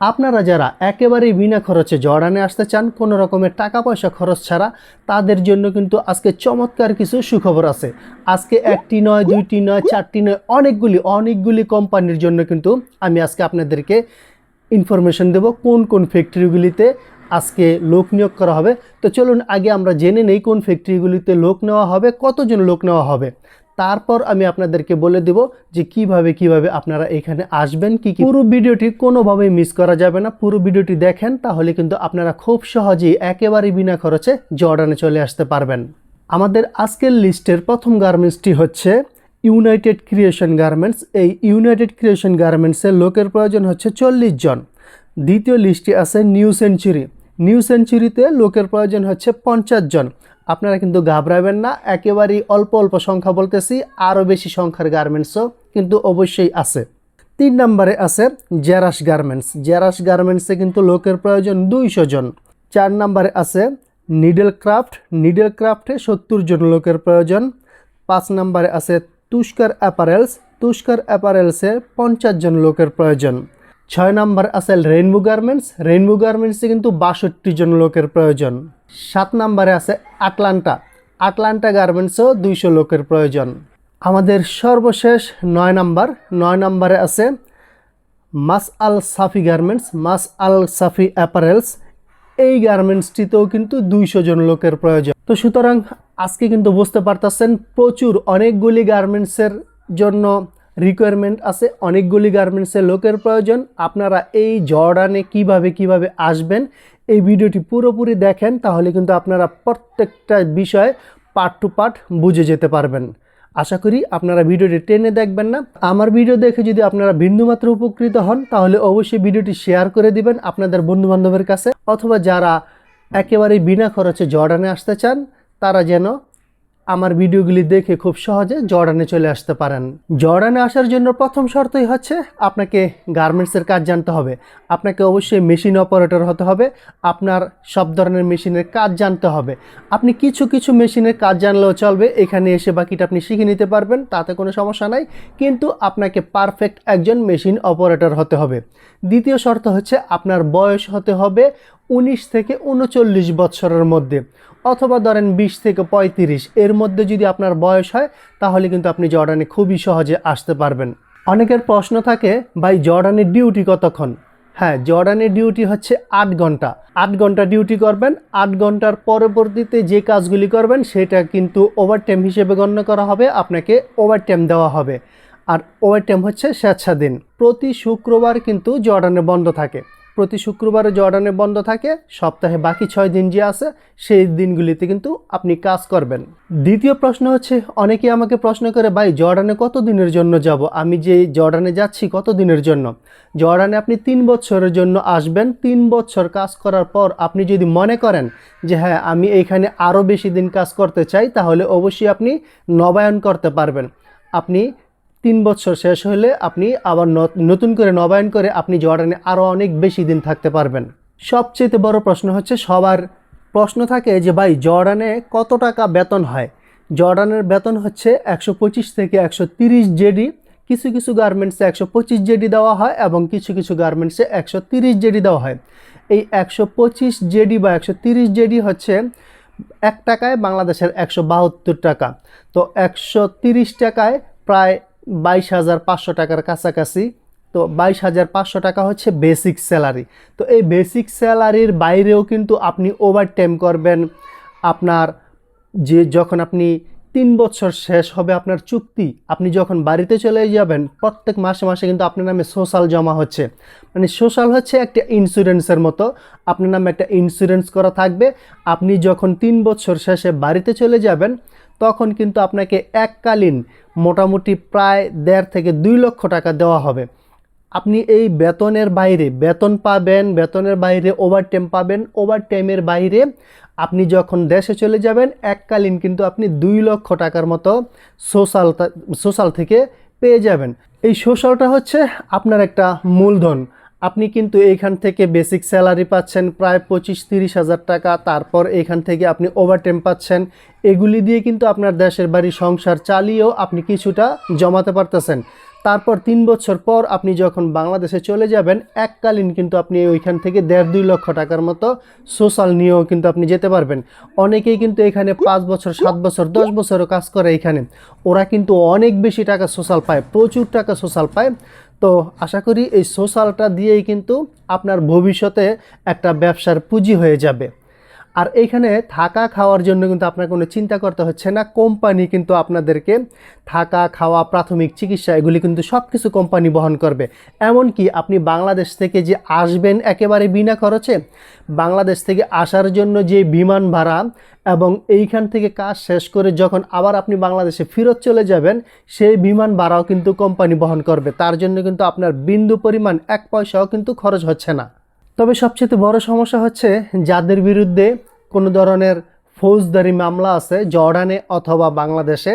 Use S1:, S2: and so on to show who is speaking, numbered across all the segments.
S1: আপনারা যারা একেবারেই বিনা খরচে জর্ডানে আসতে চান, কোনো রকমের টাকা পয়সা খরচ ছাড়া, তাদের জন্য কিন্তু আজকে চমৎকার কিছু সুখবর আছে। আজকে একটি নয়, দুইটি নয়, চারটি নয়, অনেকগুলি অনেকগুলি কোম্পানির জন্য কিন্তু আমি আজকে আপনাদেরকে ইনফরমেশন দেব কোন কোন ফ্যাক্টরিগুলিতে আজকে লোক নিয়োগ করা হবে। তো চলুন আগে আমরা জেনে নেই কোন ফ্যাক্টরিগুলিতে লোক নেওয়া হবে, কতজন লোক নেওয়া হবে। তারপর আমি আপনাদেরকে বলে দেব যে কীভাবে কীভাবে আপনারা এখানে আসবেন, কি কি। পুরো ভিডিওটি কোনোভাবেই মিস করা যাবে না। পুরো ভিডিওটি দেখেন, তাহলে কিন্তু আপনারা খুব সহজেই একেবারে বিনা খরচে জর্ডানে চলে আসতে পারবেন। আমাদের আজকের লিস্টের প্রথম গার্মেন্টসটি হচ্ছে ইউনাইটেড ক্রিয়েশন গার্মেন্টস এই ইউনাইটেড ক্রিয়েশন গার্মেন্টসের লোকের প্রয়োজন হচ্ছে চল্লিশ জন। দ্বিতীয় লিস্টে আছে নিউ সেঞ্চুরি নিউ সেঞ্চুরিতে লোকের প্রয়োজন হচ্ছে পঞ্চাশ জন। আপনারা কিন্তু ঘাবড়াবেন না, একেবারেই অল্প অল্প সংখ্যা বলতেছি, আরও বেশি সংখ্যার গার্মেন্টসও কিন্তু অবশ্যই আছে। তিন নম্বরে আছে জেরাস গার্মেন্টস। জেরাস গার্মেন্টসে কিন্তু লোকের প্রয়োজন দুইশো জন। চার নম্বরে আছে নিডেল ক্রাফট নিডেল ক্রাফটে সত্তর জন লোকের প্রয়োজন। পাঁচ নম্বরে আছে তুষ্কার অ্যাপারেলস। তুষ্কার অ্যাপারেলসে পঞ্চাশ জন লোকের প্রয়োজন। ছয় নম্বর আছে রেইনবো গার্মেন্টস। রেইনবো গার্মেন্টসে কিন্তু বাষট্টি জন লোকের প্রয়োজন। সাত নম্বরে আছে আটলান্টা। আটলান্টা গার্মেন্টসও দুইশো লোকের প্রয়োজন। আমাদের সর্বশেষ নয় নাম্বার। নয় নম্বরে আছে মাস আল সাফি গার্মেন্টস, মাস আল সাফি অ্যাপারেলস। এই গার্মেন্টসটিতেও কিন্তু দুইশো জন লোকের প্রয়োজন। তো সুতরাং আজকে কিন্তু বুঝতে পারতেছেন প্রচুর অনেকগুলি গার্মেন্টসের জন্য রিকোয়ারমেন্ট আছে, অনেকগুলি গার্মেন্টসের লোকের প্রয়োজন। আপনারা এই জর্ডানে কীভাবে কীভাবে আসবেন, এই ভিডিওটি পুরোপুরি দেখেন, তাহলে কিন্তু আপনারা প্রত্যেকটা বিষয় পার্ট টু পার্ট বুঝে যেতে পারবেন। আশা করি আপনারা ভিডিওটি টেনে দেখবেন না। আমার ভিডিও দেখে যদি আপনারা বিন্দুমাত্র উপকৃত হন, তাহলে অবশ্যই ভিডিওটি শেয়ার করে দিবেন আপনাদের বন্ধুবান্ধবের কাছে, অথবা যারা একেবারে বিনা খরচে জর্ডানে আসতে চান, তারা যেন আমার ভিডিওগুলি দেখে খুব সহজে জর্ডানে চলে আসতে পারেন। জর্ডানে আসার জন্য প্রথম শর্তই হচ্ছে আপনাকে গার্মেন্টসের কাজ জানতে হবে। আপনাকে অবশ্যই মেশিন অপারেটর হতে হবে। আপনার সব ধরনের মেশিনের কাজ জানতে হবে। আপনি কিছু কিছু মেশিনের কাজ জানলেও চলবে, এখানে এসে বাকিটা আপনি শিখে নিতে পারবেন, তাতে কোনো সমস্যা নাই। কিন্তু আপনাকে পারফেক্ট একজন মেশিন অপারেটর হতে হবে। দ্বিতীয় শর্ত হচ্ছে আপনার বয়স হতে হবে উনিশ থেকে উনচল্লিশ বছরের মধ্যে। অথবা ধরেন বিশ থেকে পঁয়ত্রিশ, এর মধ্যে যদি আপনার বয়স হয়, তাহলে কিন্তু আপনি জর্ডানে খুবই সহজে আসতে পারবেন। অনেকের প্রশ্ন থাকে, ভাই জর্ডানের ডিউটি কতক্ষণ? হ্যাঁ জর্ডানের ডিউটি হচ্ছে আট ঘণ্টা। আট ঘণ্টা ডিউটি করবেন, আট ঘণ্টার পরবর্তীতে যে কাজগুলি করবেন, সেটা কিন্তু ওভারটাইম হিসেবে গণ্য করা হবে, আপনাকে ওভারটাইম দেওয়া হবে। আর ওভারটাইম হচ্ছে স্বেচ্ছাদিন প্রতি শুক্রবার কিন্তু জর্ডানে বন্ধ থাকে। প্রতি শুক্রবারে জর্ডানে বন্ধ থাকে, সপ্তাহে বাকি ছয় দিন যে আছে, সেই দিনগুলিতে কিন্তু আপনি কাজ করবেন। দ্বিতীয় প্রশ্ন হচ্ছে, অনেকে আমাকে প্রশ্ন করে, ভাই, জর্ডানে কত দিনের জন্য যাব? আমি যে জর্ডানে যাচ্ছি কত দিনের জন্য? জর্ডানে আপনি তিন বছরের জন্য আসবেন। তিন বছর কাজ করার পর আপনি যদি মনে করেন যে হ্যাঁ আমি এইখানে আরও বেশি দিন কাজ করতে চাই, তাহলে অবশ্যই আপনি নবায়ন করতে পারবেন। আপনি তিন বছর শেষ হলে আপনি আবার নতুন করে নবায়ন করে আপনি জর্ডানে আরও অনেক বেশি দিন থাকতে পারবেন। সবচেয়ে বড় প্রশ্ন হচ্ছে, সবার প্রশ্ন থাকে যে, ভাই, জর্ডানে কত টাকা বেতন হয়? জর্ডানের বেতন হচ্ছে একশো পঁচিশ থেকে একশো তিরিশ জেডি। কিছু কিছু গার্মেন্টসে একশো পঁচিশ জেডি দেওয়া হয় এবং কিছু কিছু গার্মেন্টসে একশো তিরিশ জেডি দেওয়া হয়। এই একশো পঁচিশ জেডি বা একশো তিরিশ জেডি হচ্ছে এক টাকায় বাংলাদেশের একশো বাহাত্তর টাকা। তো একশো তিরিশ টাকায় প্রায় বাইশ হাজার পাঁচশো টাকার কাছাকাছি। তো বাইশ হাজার পাঁচশো টাকা হচ্ছে বেসিক স্যালারি তো এই বেসিক স্যালারির বাইরেও কিন্তু আপনি ওভার টাইম করবেন। আপনার যে যখন আপনি তিন বছর শেষ হবে আপনার চুক্তি। আপনি যখন বাড়িতে চলে যাবেন, প্রত্যেক মাসে মাসে কিন্তু আপনার নামে সোশ্যাল জমা হচ্ছে। মানে সোশ্যাল হচ্ছে একটা ইন্স্যুরেন্সের মতো। আপনার নামে একটা ইন্স্যুরেন্স করা থাকবে। আপনি যখন তিন বছর শেষে বাড়িতে চলে যাবেন, তখন কিন্তু আপনাকে এককালীন মোটামুটি প্রায় দেড় থেকে দুই লক্ষ টাকা দেওয়া হবে। আপনি এই বেতনের বাইরে বেতন পাবেন, বেতনের বাইরে ওভারটাইম পাবেন ওভারটাইমের বাইরে আপনি যখন দেশে চলে যাবেন, এককালীন কিন্তু আপনি দুই লক্ষ টাকার মতো সোশ্যাল সোশ্যাল থেকে পেয়ে যাবেন। এই সোশ্যালটা হচ্ছে আপনার একটা মূলধন। আপনি কিন্তু এইখান থেকে বেসিক স্যালারি পাচ্ছেন, প্রায় পঁচিশ তিরিশ হাজার টাকা। তারপর এখান থেকে আপনি ওভারটাইম পাচ্ছেন। এগুলি দিয়ে কিন্তু আপনার দেশের বাড়ি সংসার চালিয়েও আপনি কিছুটা জমাতে পারতেছেন। তারপর তিন বছর পর আপনি যখন বাংলাদেশে চলে যাবেন, এককালীন কিন্তু আপনি ওইখান থেকে দেড় দুই লক্ষ টাকার মতো সোশ্যাল নিয়েও কিন্তু আপনি যেতে পারবেন। অনেকেই কিন্তু এখানে পাঁচ বছর, সাত বছর, দশ বছরও কাজ করে এখানে। ওরা কিন্তু অনেক বেশি টাকা সোশ্যাল পায়, প্রচুর টাকা সোশ্যাল পায়। তো আশা করি এই সোশ্যালটা দিয়েই কিন্তু আপনার ভবিষ্যতে একটা ব্যবসার পুঁজি হয়ে যাবে। আর এইখানে থাকা খাওয়ার জন্য কিন্তু আপনার কোনো চিন্তা করতে হচ্ছে না। কোম্পানি কিন্তু আপনাদেরকে থাকা খাওয়া, প্রাথমিক চিকিৎসা, এগুলি কিন্তু সব কিছু কোম্পানি বহন করবে। এমনকি আপনি বাংলাদেশ থেকে যে আসবেন একেবারে বিনা খরচে, বাংলাদেশ থেকে আসার জন্য যে বিমান ভাড়া এবং এইখান থেকে কাজ শেষ করে যখন আবার আপনি বাংলাদেশে ফেরত চলে যাবেন, সেই বিমান ভাড়াও কিন্তু কোম্পানি বহন করবে। তার জন্য কিন্তু আপনার বিন্দু পরিমাণ এক পয়সাও কিন্তু খরচ হচ্ছে না। তবে সবচেয়ে বড় সমস্যা হচ্ছে যাদের বিরুদ্ধে কোনো ধরনের ফৌজদারি মামলা আছে, জর্ডানে অথবা বাংলাদেশে,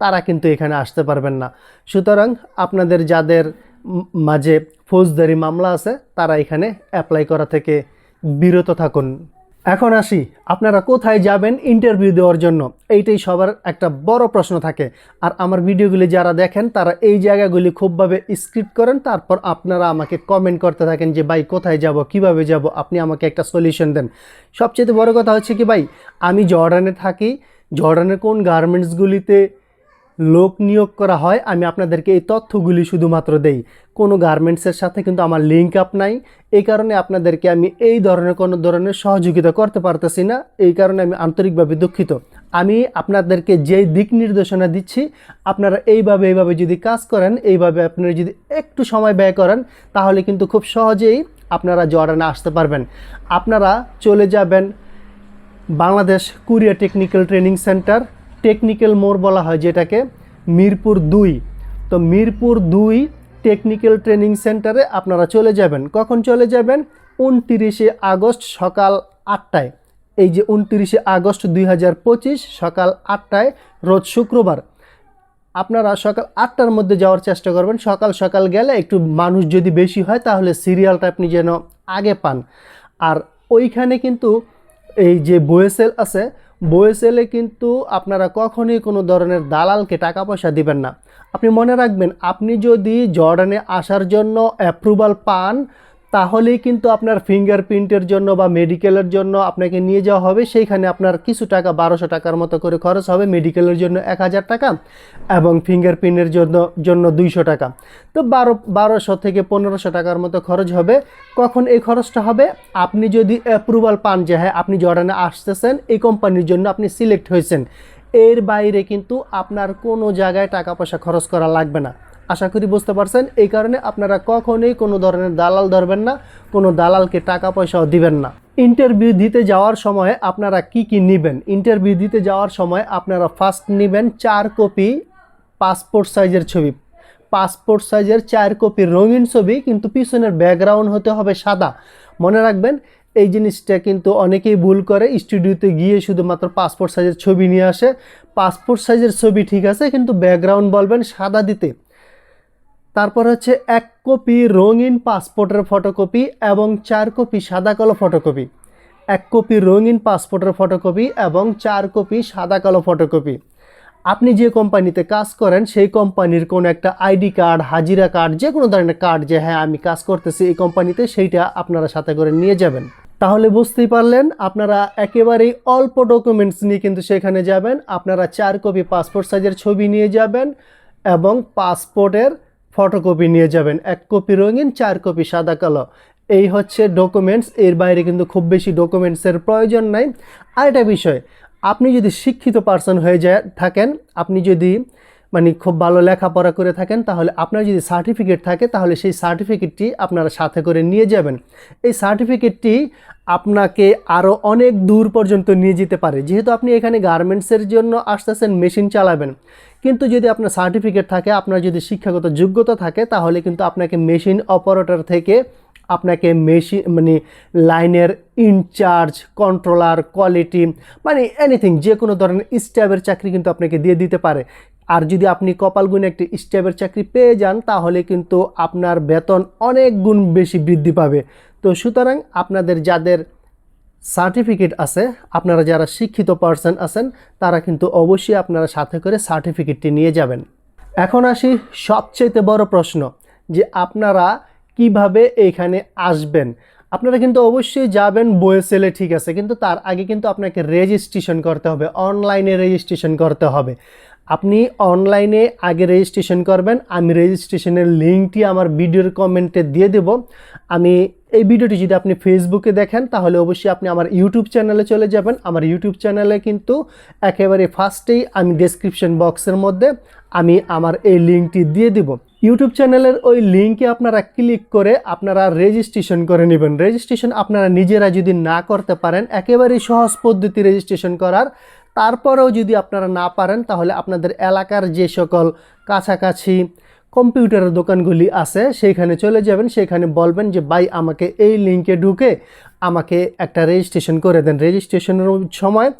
S1: তারা কিন্তু এখানে আসতে পারবেন না। সুতরাং আপনাদের যাদের মাঝে ফৌজদারি মামলা আছে, তারা এখানে অ্যাপ্লাই করা থেকে বিরত থাকুন। এখন আসি, আপনারা কোথায় যাবেন ইন্টারভিউ দেওয়ার জন্য? এইটাই সবার একটা বড় প্রশ্ন থাকে। আর আমার ভিডিওগুলি যারা দেখেন, তারা এই জায়গাগুলি খুবভাবে স্ক্রিপ্ট করেন, তারপর আপনারা আমাকে কমেন্ট করতে থাকেন যে, ভাই, কোথায় যাব? কীভাবে যাব? আপনি আমাকে একটা সলিউশন দেন। সবচেয়ে বড় কথা হচ্ছে কি, ভাই, আমি জর্ডানে থাকি। জর্ডানের কোন গার্মেন্টসগুলিতে লোক নিয়োগ করা হয়, আমি আপনাদেরকে এই তথ্যগুলি শুধুমাত্র দেই। কোনো গার্মেন্টসের সাথে কিন্তু আমার লিঙ্ক আপ নাই। এই কারণে আপনাদেরকে আমি এই ধরনের কোনো ধরনের সহযোগিতা করতে পারতেছি না। এই কারণে আমি আন্তরিকভাবে দুঃখিত। আমি আপনাদেরকে যেই দিক নির্দেশনা দিচ্ছি, আপনারা এইভাবে এইভাবে যদি কাজ করেন, এইভাবে আপনারা যদি একটু সময় ব্যয় করেন, তাহলে কিন্তু খুব সহজেই আপনারা জর্ডানে আসতে পারবেন। আপনারা চলে যাবেন Bangladesh Korea technical training centre. Technical মোড় বলা হয়, যেটাকে মিরপুর দুই। তো মিরপুর দুই টেকনিক্যাল ট্রেনিং সেন্টারে আপনারা চলে যাবেন। কখন চলে যাবেন? উনতিরিশে আগস্ট সকাল আটটায়। এই যে উনতিরিশে আগস্ট দুই হাজার পঁচিশ সকাল আটটায়, রোজ শুক্রবার। আপনারা সকাল আটটার মধ্যে যাওয়ার চেষ্টা করবেন। সকাল সকাল গেলে একটু মানুষ যদি বেশি হয়, তাহলে সিরিয়ালটা আপনি যেন আগে পান। আর ওইখানে কিন্তু এই যে বয়েসেল আছে বয়েসেলে কিন্তু আপনারা কখনোই কোনো ধরনের দালালকে টাকা পয়সা দিবেন না। আপনি মনে রাখবেন, আপনি যদি জর্ডানে আসার জন্য অ্যাপ্রুভাল পান তাহলেই কিন্তু আপনার ফিঙ্গারপ্রিন্টের জন্য বা মেডিকেলের জন্য আপনাকে নিয়ে যাওয়া হবে। সেইখানে আপনার কিছু টাকা, বারোশো টাকার মতো করে খরচ হবে মেডিকেলের জন্য এক হাজার টাকা এবং ফিঙ্গারপ্রিন্টের জন্য জন্য দুইশো টাকা। তো বারো, বারোশো থেকে পনেরোশো টাকার মতো খরচ হবে। কখন এই খরচটা হবে? আপনি যদি অ্যাপ্রুভাল পান যে হ্যাঁ আপনি জর্ডানে আসতেছেন, এই কোম্পানির জন্য আপনি সিলেক্ট হয়েছেন। এর বাইরে কিন্তু আপনার কোনো জায়গায় টাকা পয়সা খরচ করা লাগবে না। আশা করি বুঝতে পারছেন। এই কারণে আপনারা কখনোই কোনো ধরনের দালাল ধরবেন না, কোনো দালালকে টাকা পয়সাও দিবেন না। ইন্টারভিউ দিতে যাওয়ার সময় আপনারা কি কি নেবেন? ইন্টারভিউ দিতে যাওয়ার সময় আপনারা ফার্স্ট নেবেন চার কপি পাসপোর্ট সাইজের ছবি। পাসপোর্ট সাইজের চার কপি রঙিন ছবি, কিন্তু পিছনের ব্যাকগ্রাউন্ড হতে হবে সাদা। মনে রাখবেন, এই জিনিসটা কিন্তু অনেকেই ভুল করে, স্টুডিওতে গিয়ে শুধুমাত্র পাসপোর্ট সাইজের ছবি নিয়ে আসে। পাসপোর্ট সাইজের ছবি ঠিক আছে, কিন্তু ব্যাকগ্রাউন্ড বলবেন সাদা দিতে। তারপর হচ্ছে এক কপি রঙিন পাসপোর্টের ফটোকপি এবং চার কপি সাদা কালো ফটোকপি। এক কপি রঙিন পাসপোর্টের ফটোকপি এবং চার কপি সাদা কালো ফটোকপি। আপনি যে কোম্পানিতে কাজ করেন, সেই কোম্পানির কোনো একটা আইডি কার্ড, হাজিরা কার্ড যে কোনো ধরনের কার্ড যে হ্যাঁ আমি কাজ করতেছি এই কোম্পানিতে সেইটা আপনারা সাথে করে নিয়ে যাবেন। তাহলে বুঝতেই পারলেন, আপনারা একেবারেই অল্প ডকুমেন্টস নিয়ে কিন্তু সেখানে যাবেন। আপনারা চার কপি পাসপোর্ট সাইজের ছবি নিয়ে যাবেন এবং পাসপোর্টের ফটোকপি নিয়ে যাবেন। এক কপি রঙিন, চার কপি সাদা কালো। এই হচ্ছে ডকুমেন্টস এর বাইরে কিন্তু খুব বেশি ডকুমেন্টসের প্রয়োজন নাই। আর একটা বিষয়, আপনি যদি শিক্ষিত পার্সন হয়ে যায় থাকেন, আপনি যদি মানে খুব ভালো লেখাপড়া করে থাকেন, তাহলে আপনার যদি সার্টিফিকেট থাকে, তাহলে সেই সার্টিফিকেটটি আপনারা সাথে করে নিয়ে যাবেন। এই সার্টিফিকেটটি আপনাকে আরও অনেক দূর পর্যন্ত নিয়ে যেতে পারে। যেহেতু আপনি এখানে গার্মেন্টসের জন্য আসতেছেন মেশিন চালাবেন। কিন্তু যদি আপনার সার্টিফিকেট থাকে, আপনার যদি শিক্ষাগত যোগ্যতা থাকে, তাহলে কিন্তু আপনাকে মেশিন অপারেটর থেকে আপনাকে মেশিন মানে লাইনের ইনচার্জ কন্ট্রোলার কোয়ালিটি মানে এনিথিং যে কোনো ধরনের স্ট্যাবের চাকরি কিন্তু আপনাকে দিয়ে দিতে পারে। আর যদি আপনি কপাল গুণে একটি স্টেপের চাকরি পেয়ে যান, তাহলে কিন্তু আপনার বেতন অনেক গুণ বেশি বৃদ্ধি পাবে। তো সুতরাং আপনাদের যাদের সার্টিফিকেট আছে, আপনারা যারা শিক্ষিত পার্সন আছেন, তারা কিন্তু অবশ্যই আপনারা সাথে করে সার্টিফিকেটটি নিয়ে যাবেন। এখন আসি সবচেয়ে বড় প্রশ্ন, যে আপনারা কীভাবে এখানে আসবেন? আপনারা কিন্তু অবশ্যই যাবেন বয়ে সেলে ঠিক আছে, কিন্তু তার আগে কিন্তু আপনাকে রেজিস্ট্রেশন করতে হবে অনলাইনে রেজিস্ট্রেশন করতে হবে। আপনি অনলাইনে আগে রেজিস্ট্রেশন করবেন, আমি রেজিস্ট্রেশনের লিঙ্কটি আমার ভিডিওর কমেন্টে দিয়ে দেব। আমি এই ভিডিওটি যদি আপনি ফেসবুকে দেখেন, তাহলে অবশ্যই আপনি আমার ইউটিউব চ্যানেলে চলে যাবেন। আমার ইউটিউব চ্যানেলে কিন্তু একেবারে ফার্স্টেই আমি ডেসক্রিপশন বক্সের মধ্যে আমি আমার এই লিঙ্কটি দিয়ে দিব। ইউটিউব চ্যানেলের ওই লিঙ্কে আপনারা ক্লিক করে আপনারা রেজিস্ট্রেশন করে নেবেন। রেজিস্ট্রেশন আপনারা নিজেরা যদি না করতে পারেন একেবারেই সহজ পদ্ধতি রেজিস্ট্রেশন করার তারপরেও যদি আপনারা না পারেন, তাহলে আপনাদের এলাকার যে সকল কাছাকাছি কম্পিউটারের দোকানগুলি আছে, সেইখানে চলে যাবেন। সেখানে বলবেন যে, ভাই, আমাকে এই লিঙ্কে ঢুকে আমাকে একটা রেজিস্ট্রেশন করে দেন। রেজিস্ট্রেশনের সময়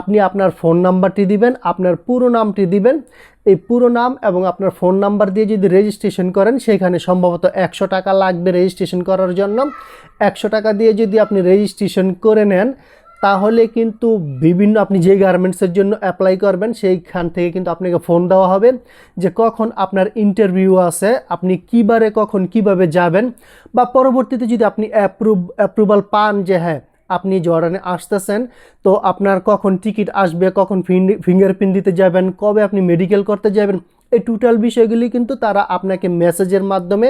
S1: আপনি আপনার ফোন নাম্বারটি দিবেন, আপনার পুরো নামটি দিবেন। এই পুরো নাম এবং আপনার ফোন নাম্বার দিয়ে যদি রেজিস্ট্রেশন করেন সেখানে সম্ভবত একশো টাকা লাগবে রেজিস্ট্রেশন করার জন্য। একশো টাকা দিয়ে যদি আপনি রেজিস্ট্রেশন করে নেন তাহলে কিন্তু বিভিন্ন আপনি যেই গার্মেন্টসের জন্য অ্যাপ্লাই করবেন, সেইখান থেকে কিন্তু আপনাকে ফোন দেওয়া হবে যে কখন আপনার ইন্টারভিউ আছে, আপনি কিবারে কখন কীভাবে যাবেন বা পরবর্তীতে যদি আপনি অ্যাপ্রুভ অ্যাপ্রুভাল পান যে হ্যাঁ আপনি জর্ডানে আসতেছেন, তো আপনার কখন টিকিট আসবে, কখন ফিঙ্গারপ্রিন্ট দিতে যাবেন, কবে আপনি মেডিকেল করতে যাবেন, এই টোটাল বিষয়গুলি কিন্তু তারা আপনাকে মেসেজের মাধ্যমে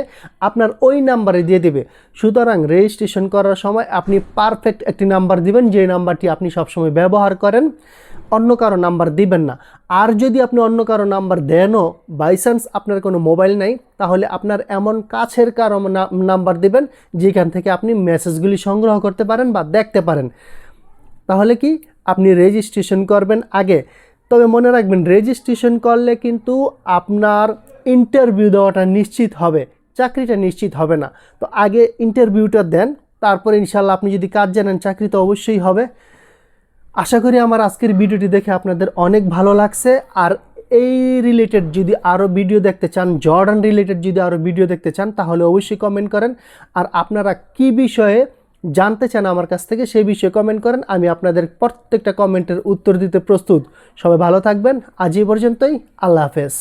S1: আপনার ওই নাম্বারে দিয়ে দেবে। সুতরাং রেজিস্ট্রেশন করার সময় আপনি পারফেক্ট একটি নাম্বার দিবেন, যে নাম্বারটি আপনি সবসময় ব্যবহার করেন। অন্য কারও নাম্বার দিবেন না। আর যদি আপনি অন্য কারও নাম্বার দেনও বাইচান্স আপনার কোনো মোবাইল নাই, তাহলে আপনার এমন কাছের কারও নাম্বার দিবেন, যেখান থেকে আপনি মেসেজগুলি সংগ্রহ করতে পারেন বা দেখতে পারেন। তাহলে কি? আপনি রেজিস্ট্রেশন করবেন আগে। তবে মনে রাখবেন রেজিস্ট্রেশন করলে কিন্তু আপনার ইন্টারভিউ দেওয়াটা নিশ্চিত হবে, চাকরিটা নিশ্চিত হবে না। তো আগে ইন্টারভিউটা দেন, তারপর ইনশাল্লাহ আপনি যদি কাজ জানেন চাকরি তো অবশ্যই হবে। আশা করি আমার আজকের ভিডিওটি দেখে আপনাদের অনেক ভালো লাগছে। আর এই রিলেটেড যদি আরও ভিডিও দেখতে চান জর্ডান রিলেটেড যদি আরও ভিডিও দেখতে চান, তাহলে অবশ্যই কমেন্ট করেন। আর আপনারা কি বিষয়ে জানতে চান আমার কাছ থেকে, সেই বিষয়ে কমেন্ট করেন। আমি আপনাদের প্রত্যেকটা কমেন্টের উত্তর দিতে প্রস্তুত। সবাই ভালো থাকবেন। আজ এই পর্যন্তই। আল্লাহ হাফেজ।